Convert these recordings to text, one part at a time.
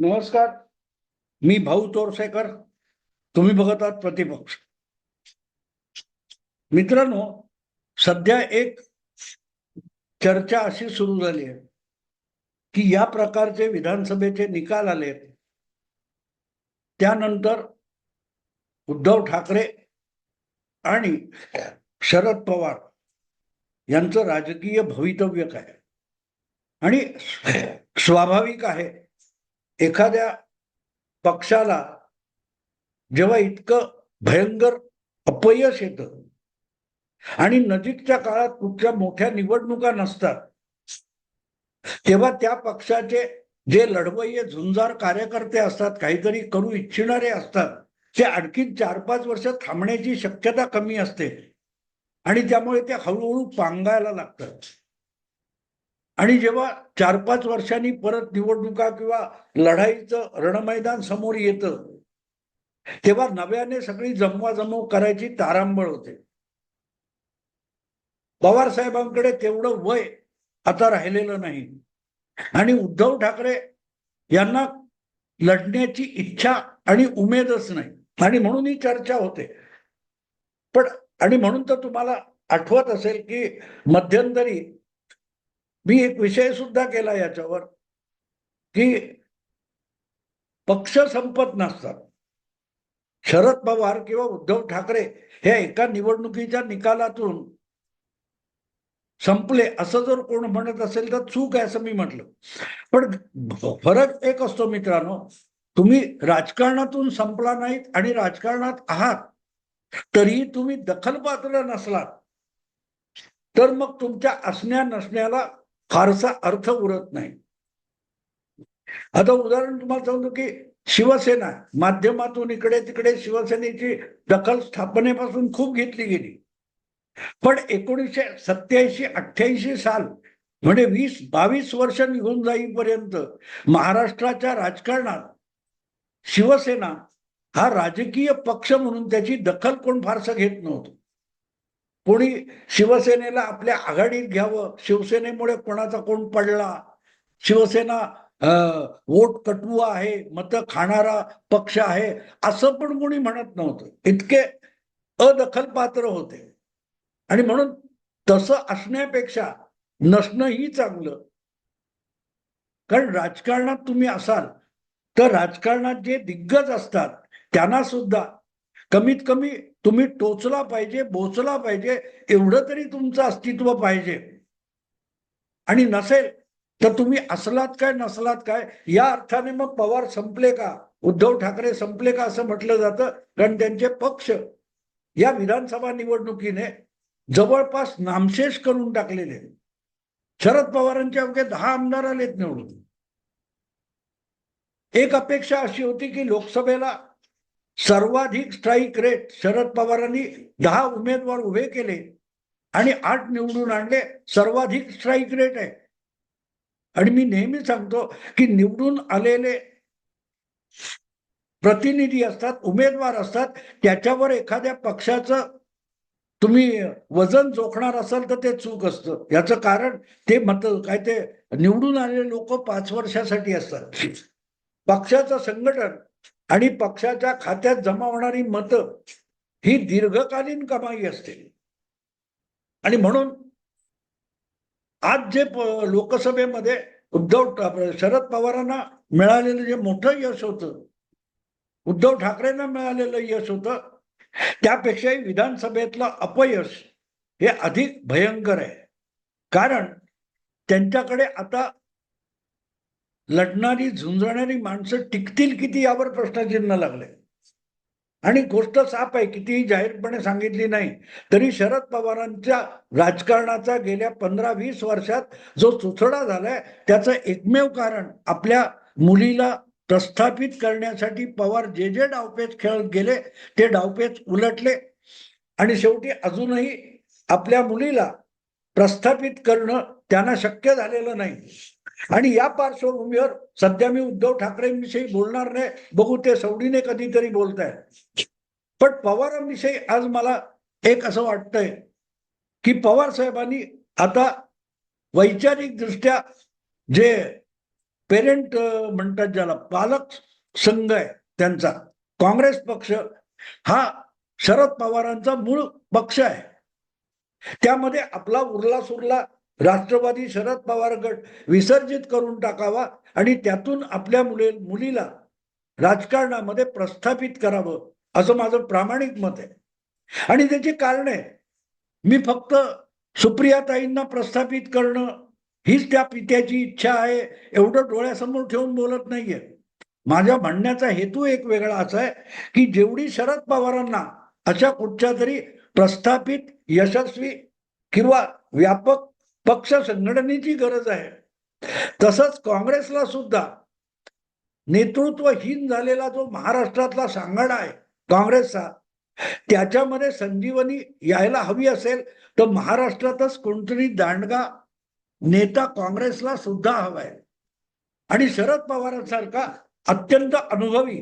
नमस्कार. मी भाऊ तोरसेकर. तुम्ही बघत आहात प्रतिपक्ष. मित्रांनो सध्या एक चर्चा अशी सुरू झाली आहे की या प्रकारचे विधानसभेचे निकाल आले त्यानंतर उद्धव ठाकरे आणि शरद पवार यांचं राजकीय भवितव्य काय? आणि स्वाभाविक आहे एखाद्या पक्षाला जेव्हा इतकं भयंकर अपयश येतं आणि नजीकच्या काळात कुठच्या मोठ्या निवडणुका नसतात तेव्हा त्या पक्षाचे जे लढवय्ये झुंजार कार्यकर्ते असतात काहीतरी करू इच्छिणारे असतात ते आणखी चार पाच वर्ष थांबण्याची शक्यता कमी असते आणि त्यामुळे ते हळूहळू पांगायला लागतात. आणि जेव्हा चार पाच वर्षांनी परत निवडणुका किंवा लढाईचं रणमैदान समोर येतं तेव्हा नव्याने सगळी जमवाजमव करायची तारांबळ होते. पवार साहेबांकडे तेवढं वय आता राहिलेलं नाही. आणि उद्धव ठाकरे यांना लढण्याची इच्छा आणि उमेदच नाही. आणि म्हणून ही चर्चा होते. पण आणि म्हणून तर तुम्हाला आठवत असेल की मध्यंतरी मी एक विषय सुद्धा केला याच्यावर की पक्ष संपत नसतात. शरद पवार किंवा उद्धव ठाकरे हे एका निवडणुकीच्या निकालातून संपले असं जर कोण म्हणत असेल तर चूक आहे असं मी म्हटलं. पण फरक एक असतो मित्रांनो तुम्ही राजकारणातून संपला नाहीत आणि राजकारणात आहात तरीही तुम्ही दखलपात्र नसलात. तर मग तुमच्या असण्या नसण्याला फारसा अर्थ उरत नाही. आता उदाहरण तुम्हाला सांगतो की शिवसेना माध्यमातून इकडे तिकडे शिवसेनेची दखल स्थापनेपासून खूप घेतली गेली. पण एकोणीसशे सत्याऐंशी अठ्ठ्याऐंशी साल म्हणजे वीस बावीस वर्ष निघून जाईपर्यंत महाराष्ट्राच्या राजकारणात शिवसेना हा राजकीय पक्ष म्हणून त्याची दखल कोण फारसं घेत नव्हतं. कोणी शिवसेनेला आपल्या आघाडीत घ्यावं शिवसेनेमुळे कोणाचा कोण पडला? शिवसेना वोट कटुआ आहे मत खाणारा पक्ष आहे असं पण कोणी म्हणत नव्हतं. इतके अदखल पात्र होते. आणि म्हणून तसं असण्यापेक्षा नसणंही चांगलं. कारण राजकारणात तुम्ही असाल तर राजकारणात जे दिग्गज असतात त्यांना सुद्धा कमीत कमी तुम्ही टोचला पाहिजे बोचला पाहिजे एवढं तरी तुमचं अस्तित्व पाहिजे. आणि नसेल तर तुम्ही असलात काय नसलात काय या अर्थाने मग पवार संपले का? उद्धव ठाकरे संपले का असं म्हटलं जातं? कारण त्यांचे पक्ष या विधानसभा निवडणुकीने जवळपास नामशेष करून टाकलेले. शरद पवारांच्या अवघे दहा आमदार आलेत निवडून. एक अपेक्षा अशी होती की लोकसभेला सर्वाधिक स्ट्राईक रेट शरद पवारांनी दहा उमेदवार उभे केले आणि आठ निवडून आणले. सर्वाधिक स्ट्राईक रेट आहे. आणि मी नेहमी सांगतो की निवडून आलेले प्रतिनिधी असतात उमेदवार असतात त्याच्यावर एखाद्या पक्षाचं तुम्ही वजन जोखणार असाल तर ते चूक असतं. याचं कारण ते मत काय ते निवडून आलेले लोक पाच वर्षासाठी असतात. पक्षाचं संघटन आणि पक्षाच्या खात्यात जमा होणारी मतं ही दीर्घकालीन कमाई असते. आणि म्हणून आज जे लोकसभेमध्ये उद्धव शरद पवारांना मिळालेलं जे मोठं यश होतं उद्धव ठाकरेंना मिळालेलं यश होतं त्यापेक्षाही विधानसभेतलं अपयश हे अधिक भयंकर आहे. कारण त्यांच्याकडे आता लढणारी झुंजणारी माणसं टिकतील किती यावर प्रश्नचिन्ह लागले. आणि गोष्ट साफ आहे कितीही जाहीरपणे सांगितली नाही तरी शरद पवारांच्या राजकारणाचा गेल्या पंधरा वीस वर्षात जो चुथडा झालाय त्याचं एकमेव कारण आपल्या मुलीला प्रस्थापित करण्यासाठी पवार जे जे डावपेच खेळत गेले ते डावपेच उलटले. आणि शेवटी अजूनही आपल्या मुलीला प्रस्थापित करणं त्यांना शक्य झालेलं नाही. आणि या पार्श्वभूमीवर सध्या मी उद्धव ठाकरेंविषयी बोलणार नाही. बघू ते सवडीने कधीतरी बोलताय पण पवारांविषयी आज मला एक असं वाटतंय की पवार साहेबांनी आता वैचारिक दृष्ट्या जे पेरेंट म्हणतात ज्याला पालक संघ आहे त्यांचा काँग्रेस पक्ष हा शरद पवारांचा मूळ पक्ष आहे. त्यामध्ये आपला उरला सुरला राष्ट्रवादी शरद पवार गट विसर्जित करून टाकावा आणि त्यातून आपल्या मुले मुलीला राजकारणामध्ये प्रस्थापित करावं असं माझं प्रामाणिक मत आहे. आणि त्याची कारणे मी फक्त सुप्रियाताईंना प्रस्थापित करणं हीच त्या पित्याची इच्छा आहे एवढं डोळ्यासमोर ठेवून बोलत नाहीये. माझ्या म्हणण्याचा हेतू एक वेगळा असा आहे की जेवढी शरद पवारांना अशा कुठच्या तरी प्रस्थापित यशस्वी किंवा व्यापक पक्ष संघटनेची गरज आहे. तसंच काँग्रेसला सुद्धा नेतृत्वहीन झालेला जो महाराष्ट्रातला सांगाडा आहे काँग्रेसचा त्याच्यामध्ये संजीवनी यायला हवी असेल तर महाराष्ट्रातच कोणतरी दांडगा नेता काँग्रेसला सुद्धा हवाय आणि शरद पवारांसारखा अत्यंत अनुभवी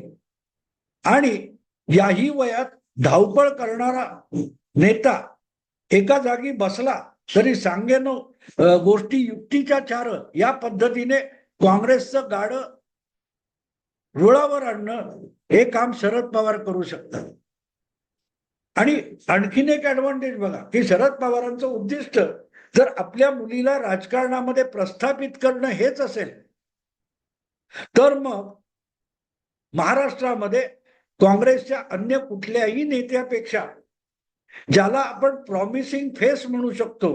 आणि याही वयात धावपळ करणारा नेता एका जागी बसला तरी सांगेन गोष्टी युक्तीच्या चार या पद्धतीने काँग्रेसचं गाड रुळावर आणणं हे काम शरद पवार करू शकतात. आणि आणखीन एक ऍडव्हान्टेज बघा की शरद पवारांचं उद्दिष्ट जर आपल्या मुलीला राजकारणामध्ये प्रस्थापित करणं हेच असेल तर मग महाराष्ट्रामध्ये काँग्रेसच्या अन्य कुठल्याही नेत्यापेक्षा ज्याला आपण प्रॉमिसिंग फेस म्हणू शकतो.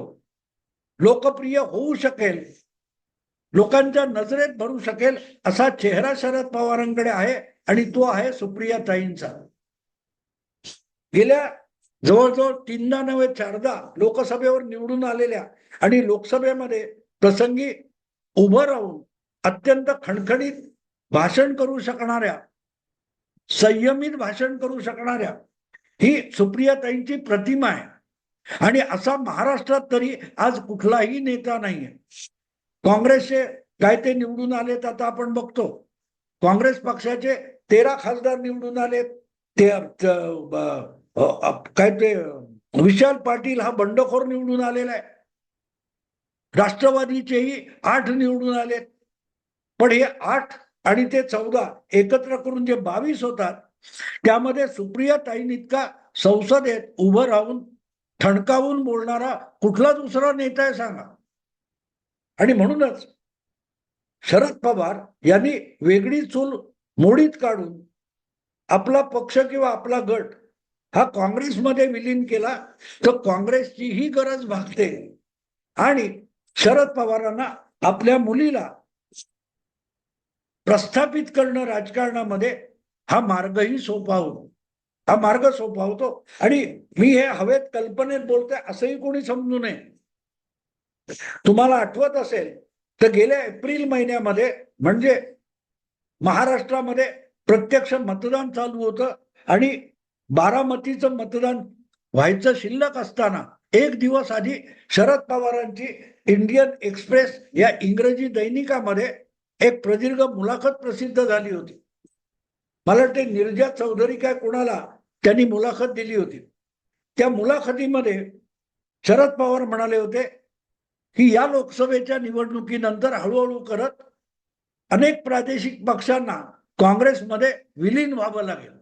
लोकप्रिय होऊ शकेल. लोकांच्या नजरेत भरू शकेल असा चेहरा शरद पवारांकडे आहे आणि तो आहे सुप्रिया ताईंचा. गेल्या जवळजवळ तीनदा नव्हे चारदा लोकसभेवर निवडून आलेल्या आणि लोकसभेमध्ये प्रसंगी उभं राहून अत्यंत खणखणीत भाषण करू शकणाऱ्या संयमित भाषण करू शकणाऱ्या ही सुप्रियाताईंची प्रतिमा आहे. आणि असा महाराष्ट्रात तरी आज कुठलाही नेता नाहीये. काँग्रेसचे काय ते निवडून आलेत आता आपण बघतो. काँग्रेस पक्षाचे तेरा खासदार निवडून आलेत. ते काय ते विशाल पाटील हा बंडखोर निवडून आलेला आहे. राष्ट्रवादीचेही आठ निवडून आलेत. पण हे आठ आणि ते चौदा एकत्र करून जे बावीस होतात त्यामध्ये सुप्रिया ताईन इतका संसदेत उभं राहून ठणकावून बोलणारा कुठला दुसरा नेता आहे सांगा. आणि म्हणूनच शरद पवार यांनी वेगळी चूल मोडीत काढून आपला पक्ष किंवा आपला गट हा काँग्रेसमध्ये विलीन केला तर काँग्रेसची ही गरज भागते. आणि शरद पवारांना आपल्या मुलीला प्रस्थापित करणं राजकारणामध्ये हा मार्गही सोपा होतो. हा मार्ग सोपा होतो. आणि मी हे हवेत कल्पनेत बोलतोय असंही कोणी समजू नये. तुम्हाला आठवत असेल तर गेल्या एप्रिल महिन्यामध्ये म्हणजे महाराष्ट्रामध्ये प्रत्यक्ष मतदान चालू होतं आणि बारामतीचं मतदान व्हायचं शिल्लक असताना एक दिवस आधी शरद पवारांची इंडियन एक्सप्रेस या इंग्रजी दैनिकामध्ये एक प्रदीर्घ मुलाखत प्रसिद्ध झाली होती. मला वाटते निर्जा चौधरी काय कोणाला त्यांनी मुलाखत दिली होती. त्या मुलाखतीमध्ये शरद पवार म्हणाले होते की या लोकसभेच्या निवडणुकीनंतर हळूहळू करत अनेक प्रादेशिक पक्षांना काँग्रेसमध्ये विलीन व्हावं लागेल.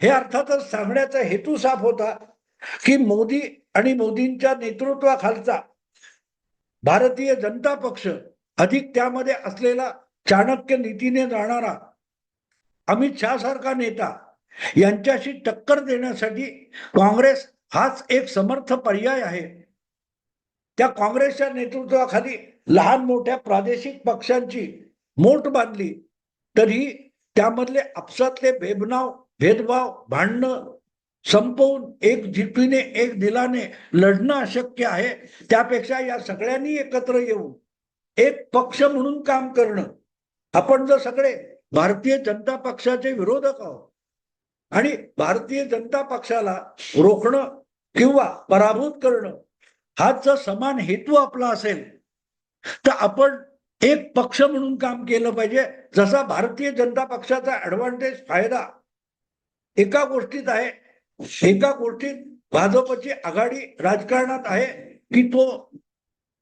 हे अर्थातच सांगण्याचा हेतू साफ होता की मोदी आणि मोदींच्या नेतृत्वाखालचा भारतीय जनता पक्ष अधिक त्यामध्ये असलेला चाणक्य नीतीने जाणारा अमित शहा सारखा नेता यांच्याशी टक्कर देण्यासाठी काँग्रेस हाच एक समर्थ पर्याय आहे. त्या काँग्रेसच्या नेतृत्वाखाली लहान मोठ्या प्रादेशिक पक्षांची मोठ बांधली. तरी त्यामधले आपसातले भेबनाव भेदभाव भांडणं संपवून एक जिद्दीने एक दिलाने लढणं अशक्य आहे. त्यापेक्षा या सगळ्यांनी एकत्र येऊन एक पक्ष म्हणून काम करणं. आपण जर सगळे भारतीय जनता पक्षाचे विरोधक आहोत. आणि भारतीय जनता पक्षाला रोखणं किंवा पराभूत करणं हाच जर समान हेतू आपला असेल तर आपण एक पक्ष म्हणून काम केलं पाहिजे. जसा भारतीय जनता पक्षाचा ऍडव्हान्टेज फायदा एका गोष्टीत आहे एका गोष्टीत भाजपची आघाडी राजकारणात आहे की तो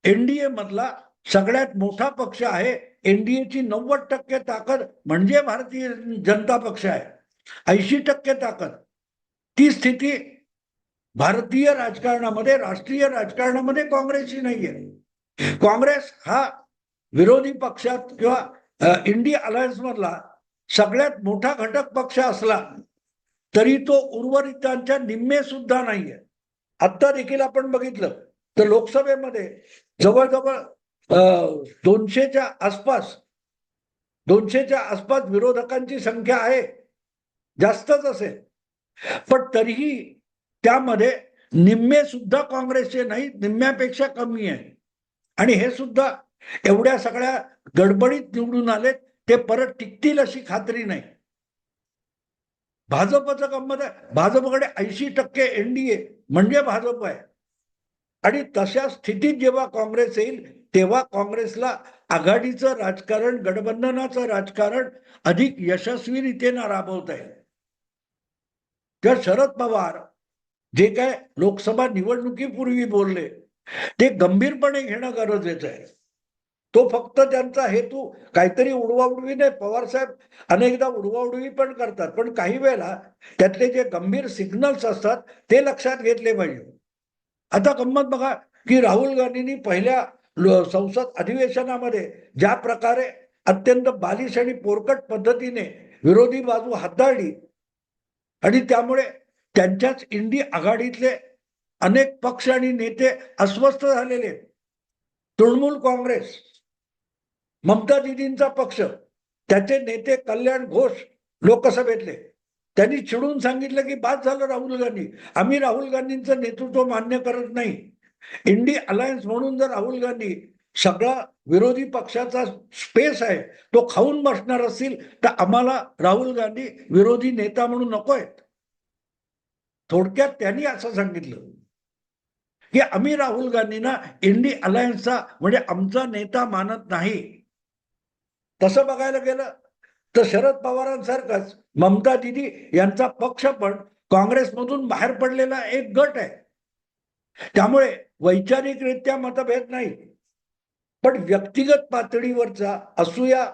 एनडीए मधला सगळ्यात मोठा पक्ष आहे एनडीएची नव्वद टक्के ताकद म्हणजे भारतीय जनता पक्ष आहे. ऐंशी टक्के ताकद. ती स्थिती भारतीय राजकारणामध्ये राष्ट्रीय राजकारणामध्ये काँग्रेसची नाहीये. काँग्रेस हा विरोधी पक्षात किंवा इंडिया अलायन्स मधला सगळ्यात मोठा घटक पक्ष असला तरी तो उर्वरितांच्या निम्मे सुद्धा नाहीये. आत्ता देखील आपण बघितलं तर लोकसभेमध्ये जवळजवळ दोनशेच्या आसपास दोनशेच्या आसपास विरोधकांची संख्या आहे जास्तच असेल. पण तरीही त्यामध्ये निम्मे सुद्धा काँग्रेसचे नाही निम्म्यापेक्षा कमी आहे. आणि हे सुद्धा एवढ्या सगळ्या गडबडीत निवडून आलेत ते परत टिकतील अशी खात्री नाही. भाजपचं गंमत आहे. भाजपकडे ऐंशी टक्के एनडीए म्हणजे भाजप आहे. आणि तशा स्थितीत जेव्हा काँग्रेस येईल तेव्हा काँग्रेसला आघाडीचं राजकारण गठबंधनाचं राजकारण अधिक यशस्वी रीतीनं राबवता येईल. तर शरद पवार जे काय लोकसभा निवडणुकीपूर्वी बोलले ते गंभीरपणे घेणं गरजेचं आहे. तो फक्त त्यांचा हेतू काहीतरी उडवाउडवी नाही पवार साहेब अनेकदा उडवाउडवी पण करतात पण काही वेळेला त्यातले जे गंभीर सिग्नल्स असतात ते लक्षात घेतले पाहिजे. आता गंमत बघा की राहुल गांधींनी पहिल्या संसद अधिवेशनामध्ये ज्या प्रकारे अत्यंत बालिश आणि पोरकट पद्धतीने विरोधी बाजू हाताळली आणि त्यामुळे त्यांच्याच इंडी आघाडीतले अनेक पक्ष आणि नेते अस्वस्थ झालेले तृणमूल काँग्रेस ममता दिदींचा पक्ष त्याचे नेते कल्याण घोष लोकसभेतले त्यांनी चिडून सांगितलं की बाद झालं राहुल गांधी. आम्ही राहुल गांधींचं नेतृत्व मान्य करत नाही. इंडी अलायन्स म्हणून जर राहुल गांधी सगळा विरोधी पक्षाचा स्पेस आहे तो खाऊन बसणार असतील तर आम्हाला राहुल गांधी विरोधी नेता म्हणून नको आहेत. थोडक्यात त्यांनी असं सांगितलं की आम्ही राहुल गांधींना इंडी अलायन्सचा म्हणजे आमचा नेता मानत नाही. तसं बघायला गेलं तर शरद पवारांसारखंच ममता दिदी यांचा पक्ष पण काँग्रेसमधून बाहेर पडलेला एक गट आहे. त्यामुळे वैचारिकरित्या मतभेद नाही. पण व्यक्तिगत पातळीवरचा असूया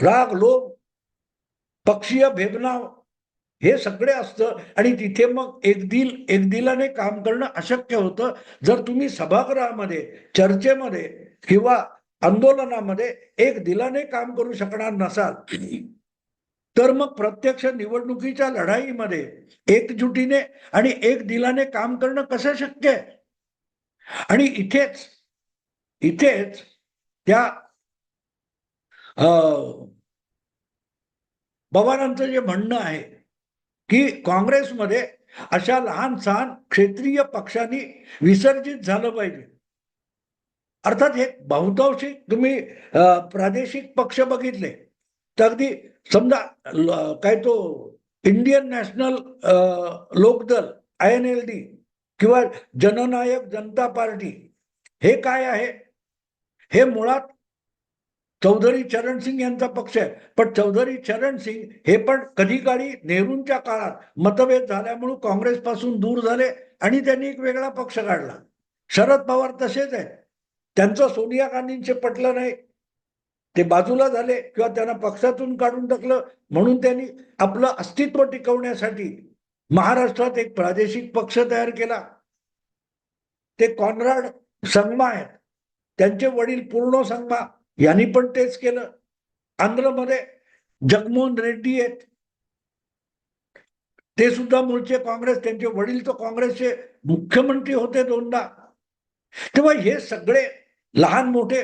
राग लोभ पक्षीय भेदनाव हे सगळे असतं आणि तिथे मग एक एकदिलाने दिलाने काम करणं अशक्य होतं. जर तुम्ही सभागृहामध्ये चर्चेमध्ये किंवा आंदोलनामध्ये एक दिलाने काम करू शकणार नसाल तर मग प्रत्यक्ष निवडणुकीच्या लढाईमध्ये एकजुटीने आणि एक दिलाने काम करणं कसं शक्य आहे? आणि इथेच इथेच त्या अं, पवारांचं जे म्हणणं आहे की काँग्रेसमध्ये अशा लहान सहान क्षेत्रीय पक्षांनी विसर्जित झालं पाहिजे. अर्थात हे बहुतांशी तुम्ही प्रादेशिक पक्ष बघितले तर अगदी समजा काय तो Indian national Lokdal I N L D किंवा जननायक जनता पार्टी हे काय आहे? हे मुळात चौधरी चरण सिंग यांचा पक्ष आहे. पण चौधरी चरण सिंग हे पण कधी काळी नेहरूंच्या काळात मतभेद झाल्यामुळे काँग्रेसपासून दूर झाले आणि त्यांनी एक वेगळा पक्ष काढला. शरद पवार तसेच आहेत. त्यांचं सोनिया गांधींचे पटलं नाही. ते बाजूला झाले किंवा त्यांना पक्षातून काढून टाकलं म्हणून त्यांनी आपलं अस्तित्व टिकवण्यासाठी महाराष्ट्रात एक प्रादेशिक पक्ष तयार केला. ते कॉनराड संगमा आहेत. त्यांचे वडील पूर्ण संगमा यांनी पण तेच केलं. आंध्रमध्ये जगमोहन रेड्डी आहेत. ते सुद्धा मूळचे काँग्रेस त्यांचे वडील तर काँग्रेसचे मुख्यमंत्री होते दोनदा. तेव्हा हे सगळे लहान मोठे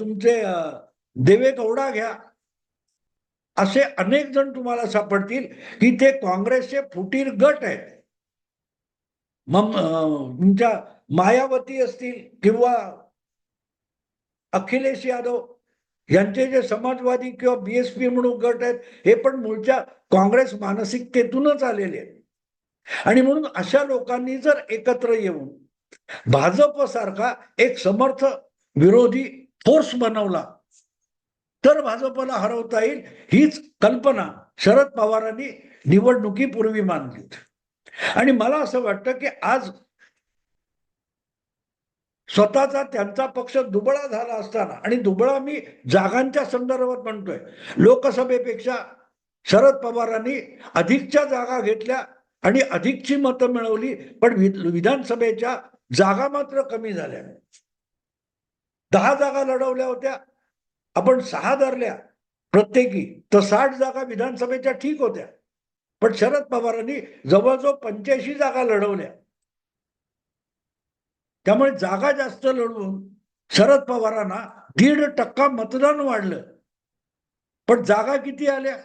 तुमचे देवे गौडा घ्या असे अनेक जण तुम्हाला सापडतील की ते काँग्रेसचे फुटीर गट आहेत. मग तुमच्या मायावती असतील किंवा अखिलेश यादव यांचे जे समाजवादी किंवा बीएसपी म्हणून गट आहेत हे पण मूळच्या काँग्रेस मानसिकतेतूनच आलेले आहेत. आणि म्हणून अशा लोकांनी जर एकत्र येऊन भाजप सारखा एक समर्थ विरोधी फोर्स बनवला तर भाजपला हरवता येईल हीच कल्पना शरद पवारांनी निवडणुकीपूर्वी मानली आणि मला असं वाटतं की आज स्वतःचा त्यांचा पक्ष दुबळा झाला असताना आणि दुबळा मी जागांच्या संदर्भात म्हणतोय लोकसभेपेक्षा शरद पवारांनी अधिकच्या जागा घेतल्या आणि अधिकची मतं मिळवली पण विधानसभेच्या जागा मात्र कमी झाल्या. दहा जागा लढवल्या होत्या आपण सहा धरल्या प्रत्येकी. तर साठ जागा विधानसभेच्या ठीक होत्या. पण शरद पवारांनी जवळजवळ पंच्याऐंशी जागा लढवल्या. त्यामुळे जागा जास्त लढवून शरद पवारांना दीड टक्का मतदान वाढलं. पण जागा किती आल्या?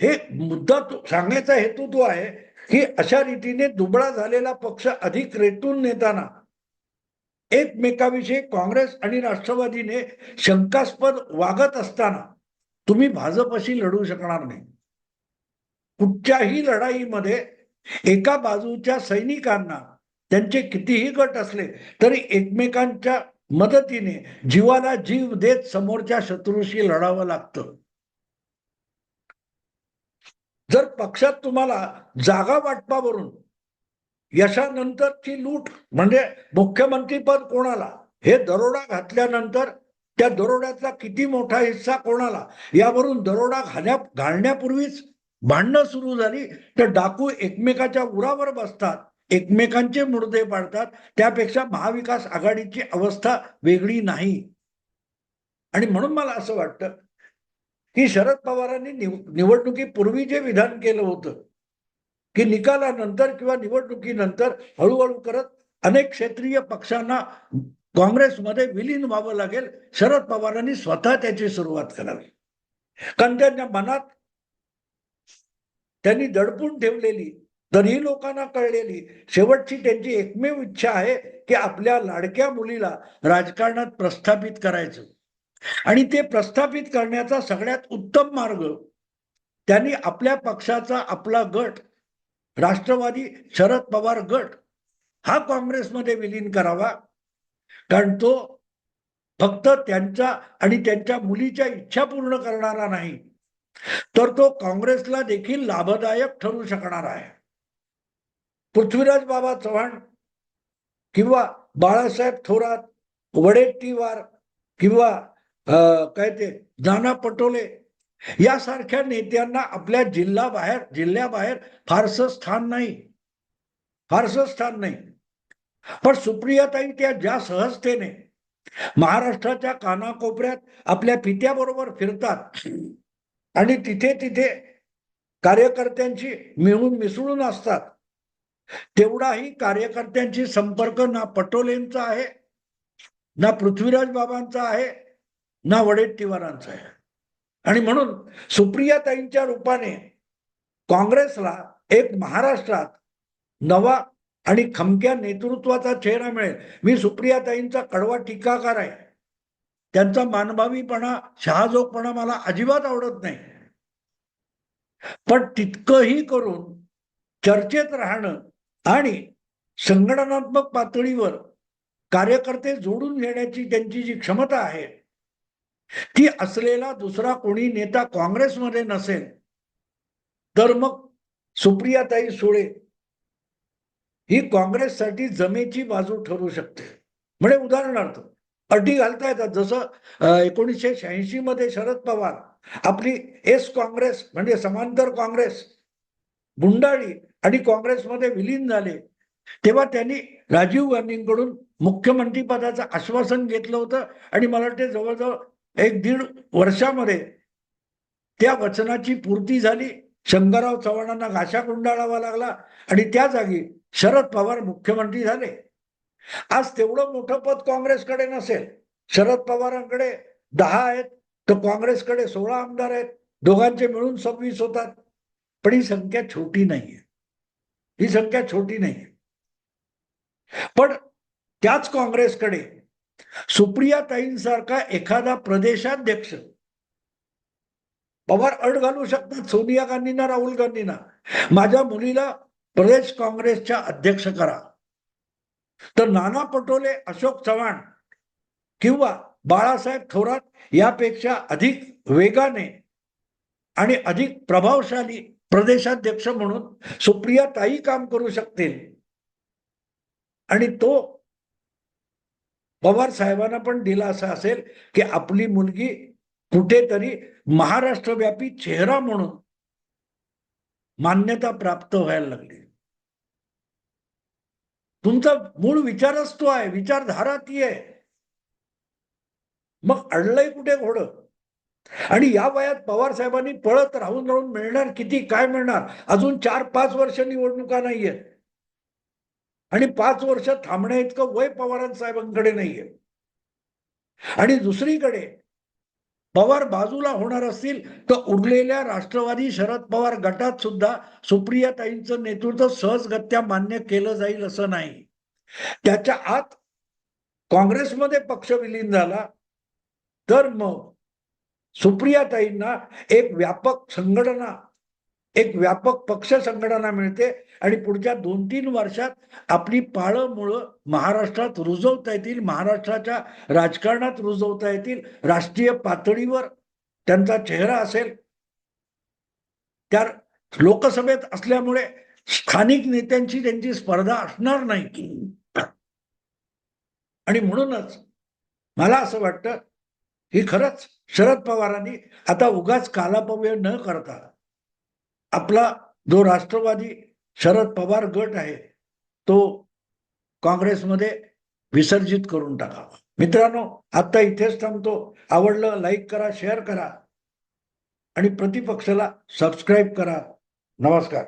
हे मुद्दा सांगण्याचा हेतू तो आहे की अशा रीतीने दुबळा झालेला पक्ष अधिक रेटून नेताना एकमेकाविषयी काँग्रेस आणि राष्ट्रवादीने शंकास्पद वागत असताना तुम्ही भाजपशी लढू शकणार नाही. कुठच्याही लढाईमध्ये एका बाजूच्या सैनिकांना त्यांचे कितीही गट असले तरी एकमेकांच्या मदतीने जीवाला जीव देत समोरच्या शत्रूशी लढावं लागतं. जर पक्षात तुम्हाला जागा वाटपावरून यशानंतरची लूट म्हणजे मुख्यमंत्रीपद कोणाला? हे दरोडा घातल्यानंतर त्या दरोड्याचा किती मोठा हिस्सा कोणाला? यावरून दरोडा घाल्या घालण्यापूर्वीच भांडणं सुरू झाली. तर डाकू एकमेकाच्या उरावर बसतात एकमेकांचे मुर्दे पाडतात. त्यापेक्षा महाविकास आघाडीची अवस्था वेगळी नाही. आणि म्हणून मला असं वाटतं की शरद पवारांनी निवडणुकीपूर्वी जे विधान केलं होतं की निकालानंतर किंवा निवडणुकीनंतर हळूहळू करत अनेक क्षेत्रीय पक्षांना काँग्रेसमध्ये विलीन व्हावं लागेल. शरद पवारांनी स्वतः त्याची सुरुवात करावी. कारण त्यांच्या मनात त्यांनी दडपून ठेवलेली तरीही लोकांना कळलेली शेवटची त्यांची एकमेव इच्छा आहे की आपल्या लाडक्या मुलीला राजकारणात प्रस्थापित करायचं. आणि ते प्रस्थापित करण्याचा सगळ्यात उत्तम मार्ग त्यांनी आपल्या पक्षाचा आपला गट राष्ट्रवादी शरद पवार गट हा काँग्रेसमध्ये विलीन करावा. कारण तो फक्त त्यांचा आणि त्यांच्या मुलीच्या इच्छा पूर्ण करणारा नाही तर तो काँग्रेसला देखील लाभदायक ठरू शकणार आहे. पृथ्वीराज बाबा चव्हाण किंवा बाळासाहेब थोरात वडेट्टीवार किंवा अं, काय ते नाना पटोले यासारख्या नेत्यांना आपल्या जिल्हा बाहेर जिल्ह्याबाहेर फारसं स्थान नाही. फारसं स्थान नाही. पण सुप्रियाताई त्या ज्या सहजतेने महाराष्ट्राच्या कानाकोपऱ्यात आपल्या पित्याबरोबर फिरतात आणि तिथे तिथे कार्यकर्त्यांची मिळून मिसळून असतात तेवढाही कार्यकर्त्यांची संपर्क ना पटोलेंचा आहे ना पृथ्वीराज बाबांचा आहे ना वडेट्टीवारांचा आहे. आणि म्हणून सुप्रियाताईंच्या रूपाने काँग्रेसला एक महाराष्ट्रात नवा आणि खमक्या नेतृत्वाचा चेहरा मिळेल. मी सुप्रियाताईंचा कडवा टीकाकार आहे. त्यांचा मानभावीपणा शहाजोगपणा मला अजिबात आवडत नाही. पण तितकंही करून चर्चेत राहणं आणि संघटनात्मक पातळीवर कार्यकर्ते जोडून घेण्याची त्यांची जी क्षमता आहे ती असलेला दुसरा कोणी नेता काँग्रेसमध्ये नसेल तर मग सुप्रियाताई सुळे ही काँग्रेससाठी जमेची बाजू ठरू शकते. म्हणजे उदाहरणार्थ अटी घालता येतात. जसं एकोणीसशे शहाऐंशी मध्ये शरद पवार आपली एस काँग्रेस म्हणजे समांतर काँग्रेस गुंडाळी आणि काँग्रेसमध्ये विलीन झाले. तेव्हा त्यांनी राजीव गांधींकडून मुख्यमंत्री पदाचं आश्वासन घेतलं होतं आणि मला वाटते जवळजवळ एक दीड वर्षामध्ये त्या वचनाची पूर्ती झाली. शंकरराव चव्हाणांना घाशा गुंडाळावा लागला आणि त्या जागी शरद पवार मुख्यमंत्री झाले. आज तेवढं मोठं पद काँग्रेसकडे नसेल. शरद पवारांकडे दहा आहेत तर काँग्रेसकडे सोळा आमदार आहेत. दोघांचे मिळून सव्वीस होतात. पण ही संख्या छोटी नाहीये. ही संख्या छोटी नाहीये. पण त्याच काँग्रेसकडे सुप्रियाताईंसारखा एखादा प्रदेशाध्यक्ष. पवार अड घालू शकतात सोनिया गांधींना राहुल गांधींना. माझ्या मुलीला प्रदेश काँग्रेसच्या अध्यक्ष करा. तर नाना पटोले अशोक चव्हाण किंवा बाळासाहेब थोरात यापेक्षा अधिक वेगाने आणि अधिक प्रभावशाली प्रदेशाध्यक्ष म्हणून सुप्रिया ताई काम करू शकतील. आणि तो पवार साहेबांना पण दिला असं असेल की आपली मुलगी कुठेतरी महाराष्ट्रव्यापी चेहरा म्हणून मान्यता प्राप्त व्हायला लागली. तुमचा मूळ विचारच तो आहे विचारधारा ती आहे. मग अडलंय कुठे घोड? आणि या वयात पवार साहेबांनी पळत राहून राहून मिळणार किती? काय मिळणार? अजून चार पाच वर्ष निवडणुका नाहीये आणि पाच वर्ष थांबण्या इतकं वय पवार साहेबांकडे नाहीये. आणि दुसरीकडे पवार बाजूला होणार असतील तर उरलेल्या राष्ट्रवादी शरद पवार गटात सुद्धा सुप्रियाताईंचं नेतृत्व सहजगत्या मान्य केलं जाईल असं नाही. त्याच्या आत काँग्रेसमध्ये पक्ष विलीन झाला तर मग सुप्रियाताईंना एक व्यापक संघटना एक व्यापक पक्ष संघटना मिळते आणि पुढच्या दोन तीन वर्षात आपली पाळंमुळं महाराष्ट्रात रुजवता येतील महाराष्ट्राच्या राजकारणात रुजवता येतील राष्ट्रीय पातळीवर त्यांचा चेहरा असेल. त्या लोकसभेत असल्यामुळे स्थानिक नेत्यांची त्यांची स्पर्धा असणार नाही. आणि म्हणूनच मला असं वाटतं की खरंच शरद पवारांनी आता उगाच कालापव्य न करता आपला जो राष्ट्रवादी शरद पवार गट आहे तो काँग्रेसमध्ये विसर्जित करून टाकावा. मित्रांनो आता इथेच थांबतो. आवडलं लाईक करा शेअर करा आणि प्रतिपक्षाला सबस्क्राईब करा. नमस्कार.